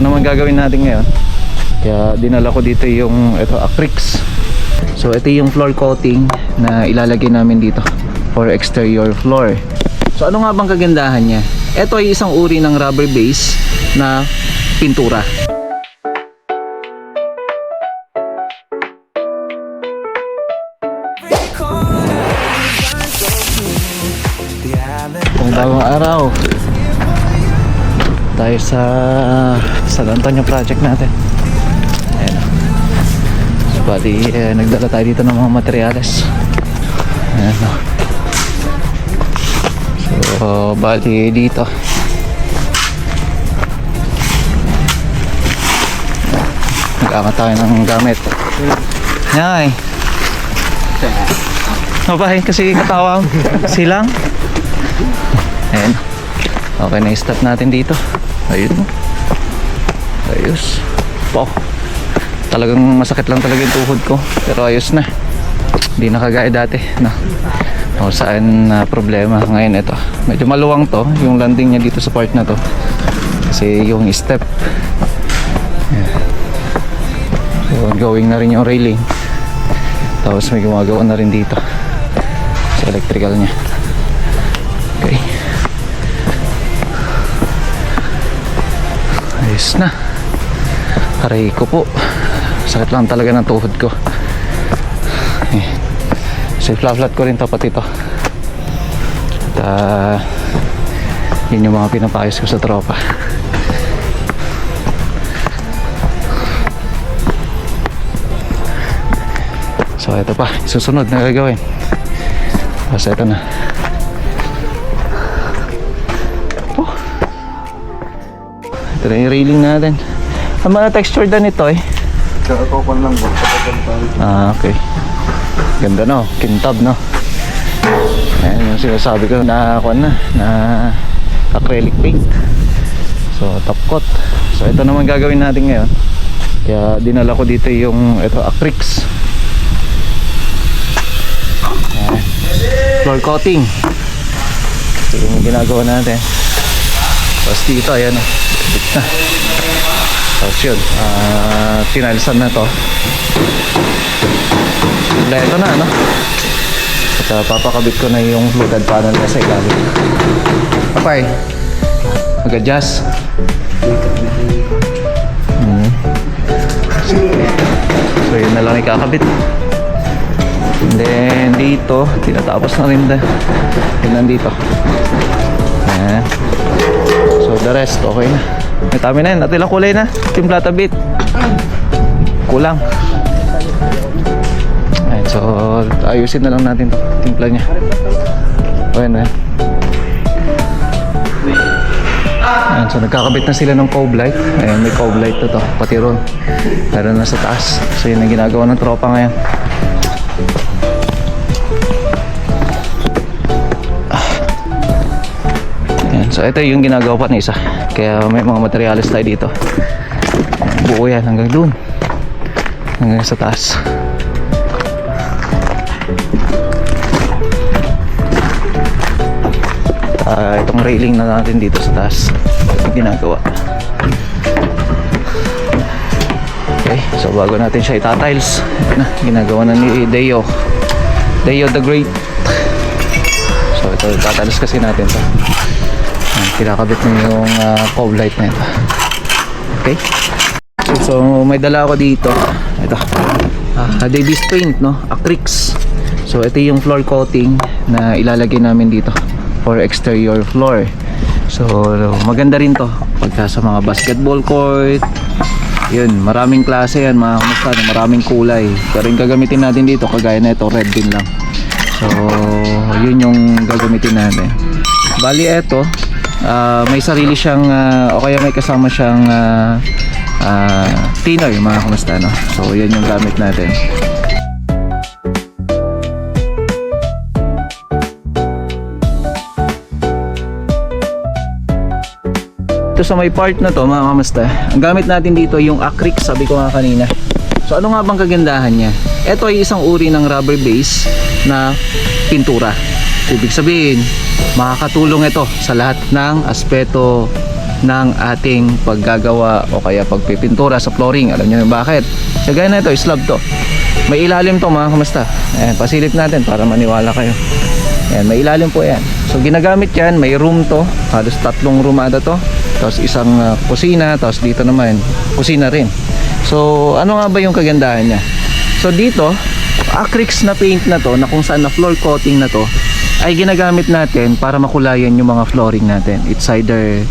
ito naman gagawin natin ngayon. Kaya dinala ko dito yung ito acrylics. So ito yung floor coating na ilalagay namin dito for exterior floor. So ano nga bang kagandahan niya? Ito ay isang uri ng rubber base na pintura. Kung bagong araw tayo sa San Antonio project natin. Ayan. So bali eh, nagdala tayo dito ng mga materyales ayan so bali dito. Nag-angat tayo ng gamit. Nay Mabay kasi katawa. Silang. Ayan. Okay na stop natin dito. Ayun. Ayos. Po. Talagang masakit lang talaga yung tuhod ko. Pero ayos na. Hindi na kagaya dati. No? O saan na problema. Ngayon ito. Medyo maluwang to. Yung landing niya dito sa part na to. Kasi yung step. Ayan. So going na rin yung railing. Tapos may gumagawa na rin dito. Sa electrical niya. Ayos na. Aray ko po. Sakit lang talaga ng tuhod ko. Eh. So, flat ko rin to pati to. At ah, yun yung mga pinapayos ko sa tropa. So, ito pa. Susunod na gagawin. Tapos ito na. Ito na yung railing natin. Ang mga texture dan ito eh. Kakakopan lang ba? Ah, okay. Ganda no, kintab no. Ayan yung sinasabi ko na ako na, na acrylic paint. So, top coat. So, ito naman gagawin natin ngayon. Kaya dinala ko dito yung ito acrylics. Ayan. Floor coating. Ito yung ginagawa natin. Tapos dito, ayan o. Na. Tapos yun, ah, tinalisan na to. Kompleto na, no? At ah, papakabit ko na yung flooded panel niya sa ilalim. Papay, mag-adjust. Hmm. So yun na lang ikakabit. And then dito, tinatapos na rin na. Yun nandito. Ayan. So the rest, okay na. May tami na yun. At ilang kulay na. Timpla tabit. Kulang. Ayan, so ayusin na lang natin to. Timpla niya. Okay na. Ayan, so nagkakabit na sila ng cove light. Ayan, may cove light na to. Pati ron. Meron na sa taas. So yun ang ginagawa ng tropa ngayon. So ito yung ginagawa pa ng isa. Kaya may mga materyales tayo dito. Buo yan hanggang dun. Hanggang sa taas. Ah, itong railing na natin dito sa taas. Ginagawa. Okay, so bago natin siya itatiles, na, ginagawa na ni Deo. Deo the Great. So ito, itatiles kasi natin to. Kinakabit na yung uh, cove light na ito. Okay? So may dala ako dito. Ito. Ah, Davis paint, no? Acrylics. So ito yung floor coating na ilalagay namin dito for exterior floor. So maganda rin to pagka sa mga basketball court. Yun, maraming klase yan, mga kamusta, maraming kulay. Pero yung gagamitin natin dito, kagaya na ito, red din lang. So, yun yung gagamitin natin. Bali, eto, ah, may sarili siyang, ah, o kaya may kasama siyang ah, ah, thinner, mga kamusta, no? So, yan yung gamit natin. Ito sa may part na to, mga kamusta, ang gamit natin dito yung acrylic, sabi ko nga kanina. So, ano nga bang kagandahan niya? Ito ay isang uri ng rubber base na pintura. Ibig sabihin, makakatulong ito sa lahat ng aspeto ng ating paggagawa o kaya pagpipintura sa flooring. Alam niyo bakit? Sa gaya na ito, slab to. May ilalim to mga kamusta. Ayan, pasilip natin para maniwala kayo. Ayan, may ilalim po yan. So ginagamit yan, may room to. Halos tatlong room ata to. Tapos isang ah, kusina, tapos dito naman, kusina rin. So ano nga ba yung kagandahan niya? So dito, acrylics na paint na to, na kung saan na floor coating na to, ay ginagamit natin para makulayan yung mga flooring natin. It's either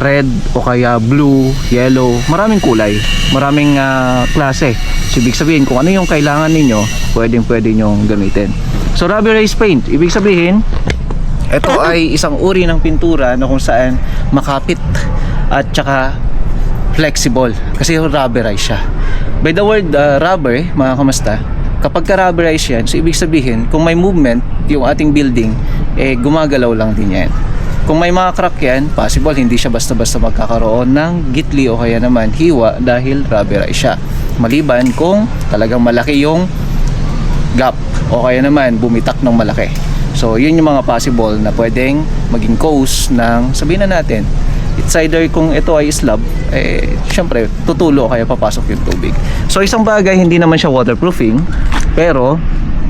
red o kaya blue, yellow, maraming kulay, maraming ah, klase. So, ibig sabihin, kung ano yung kailangan ninyo, pwedeng pwede nyong gamitin. So, rubberized paint, ibig sabihin, ito ay isang uri ng pintura na kung saan makapit at saka flexible kasi rubberized siya. By the word uh, rubber, mga kamasta, kapag ka rubberized yan, so ibig sabihin, kung may movement, yung ating building, eh gumagalaw lang din yan. Kung may mga crack yan, possible hindi siya basta-basta magkakaroon ng gitli o kaya naman hiwa dahil rubberized siya. Maliban kung talagang malaki yung gap o kaya naman bumitak ng malaki. So, yun yung mga possible na pwedeng maging cause ng, sabihin na natin, it's either kung ito ay slab, eh, syempre, tutulo kaya papasok yung tubig. So, isang bagay, hindi naman siya waterproofing, pero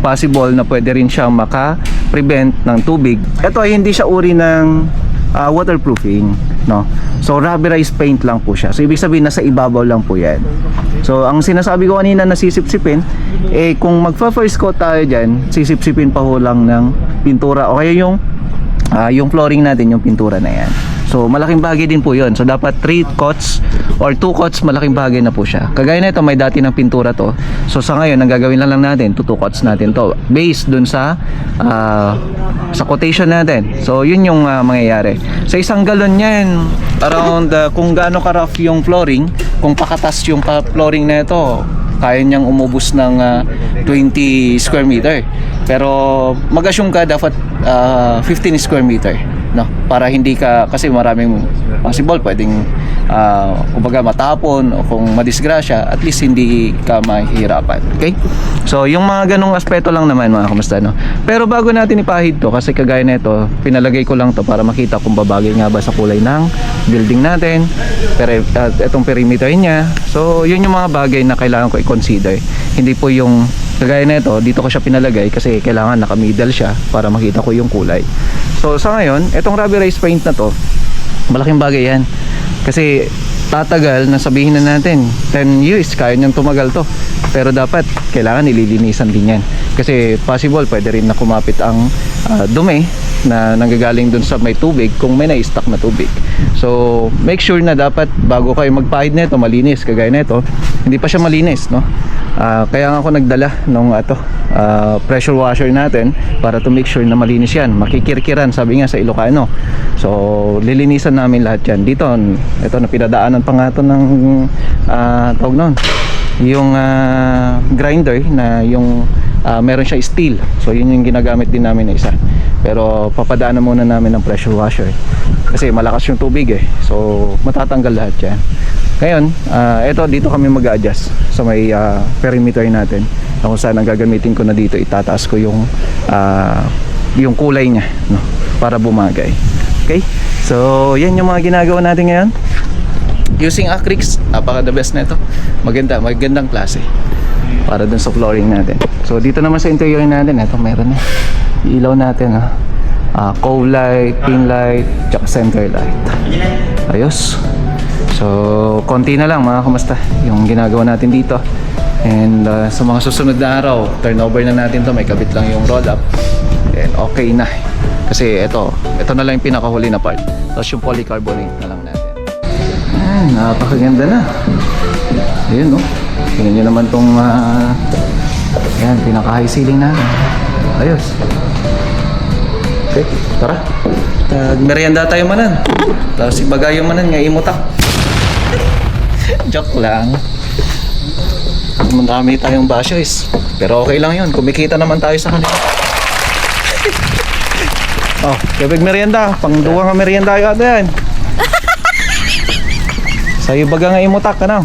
possible na pwede rin siyang maka-prevent ng tubig. Ito ay hindi siya uri ng ah, waterproofing, no? So, rubberized paint lang po siya. So, ibig sabihin, nasa ibabaw lang po yan. So, ang sinasabi ko kanina na sisip-sipin, eh, kung magfa-first coat tayo dyan, sisip-sipin pa ho lang ng pintura o kaya yung, ah, yung flooring natin, yung pintura na yan. So, malaking bagay din po yon So, dapat 3 coats or 2 coats, malaking bagay na po siya. Kagaya na ito, may dati ng pintura to. So, sa ngayon, ang gagawin lang lang natin, 2 coats natin to. Based dun sa ah, sa quotation natin. So, yun yung ah, mangyayari. Sa isang galon yan, around ah, kung gaano ka-rough yung flooring, kung pakatas yung pa flooring na ito, kaya niyang umubos ng ah, 20 square meter. Pero mag-assume ka dapat ah, 15 square meter no? Para hindi ka kasi maraming possible pwedeng uh, kumbaga matapon o kung madisgrasya at least hindi ka mahihirapan okay? So yung mga ganong aspeto lang naman mga kamusta no? Pero bago natin ipahid to kasi kagaya nito pinalagay ko lang to para makita kung babagay nga ba sa kulay ng building natin pero at itong perimeter niya. So yun yung mga bagay na kailangan ko i-consider. Hindi po yung kagaya nito dito ko siya pinalagay kasi kailangan naka middle siya para makita ko yung kulay so sa ngayon itong rubberized paint na to malaking bagay yan. Kasi tatagal na sabihin na natin 10 years kaya niyang tumagal to. Pero dapat kailangan nililinisan din yan. Kasi possible pwede rin na kumapit ang ah, dumi na nanggagaling dun sa may tubig kung may na-stock na tubig. So make sure na dapat bago kayo magpahid nito malinis kagaya nito hindi pa siya malinis no? Ah, kaya nga ako nagdala nung ato ah, pressure washer natin para to make sure na malinis yan makikirkiran sabi nga sa Ilocano. So lilinisan namin lahat yan. Dito ito na pinadaanan pa nga to ng ah, tawag nun yung ah, grinder na yung ah, meron siya steel. So yun yung ginagamit din namin na isa pero papadaanan muna namin ng pressure washer kasi malakas yung tubig eh so matatanggal lahat yan ngayon, ah, ito dito kami mag-adjust sa may ah, perimeter natin. Na kung saan ang gagamitin ko na dito, itataas ko yung ah, yung kulay niya, no, para bumagay. Okay? So, yan yung mga ginagawa natin ngayon. Using acrylics, napaka the best na ito. Maganda, magandang klase. Para dun sa flooring natin. So, dito naman sa interior natin, ito meron na. Ilaw natin, ha. Ah, cove light, pin light, tsaka center light. Ayos. So, konti na lang mga kamusta yung ginagawa natin dito. And uh, sa mga susunod na araw, turnover na natin to may kabit lang yung roll up. And okay na. Kasi ito, ito na lang yung pinakahuli na part. Tapos yung polycarbonate na lang natin. Ayan, napakaganda na. Ayun, no? Tingnan nyo naman tong uh, yan, pinaka-high ceiling natin. Ayos. Okay, tara. Nagmerienda tayo manan. Tapos si Bagayo manan nga imutak. Joke lang. Marami tayong basyois. Pero okay lang yun. Kumikita naman tayo sa kanila. oh, kabig merienda. Pangduwa nga merienda yung ato yan. Sa'yo baga nga imutak ka na.